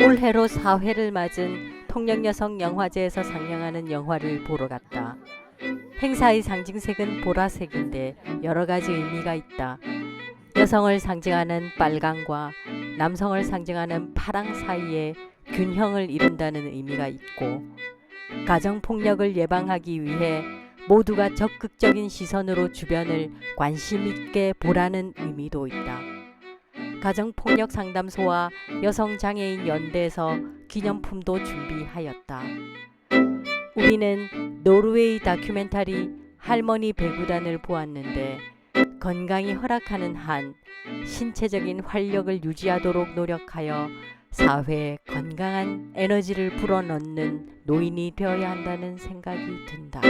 올해로 4회를 맞은 통영여성 영화제에서 상영하는 영화를 보러 갔다. 행사의 상징색은 보라색인데 여러 가지 의미가 있다. 여성을 상징하는 빨강과 남성을 상징하는 파랑 사이에 균형을 이룬다는 의미가 있고 가정폭력을 예방하기 위해 모두가 적극적인 시선으로 주변을 관심 있게 보라는 의미도 있다. 가정폭력 상담소와 여성장애인 연대에서 기념품도 준비하였다. 우리는 노르웨이 다큐멘터리 할머니 배구단을 보았는데 건강이 허락하는 한 신체적인 활력을 유지하도록 노력하여 사회에 건강한 에너지를 불어넣는 노인이 되어야 한다는 생각이 든다.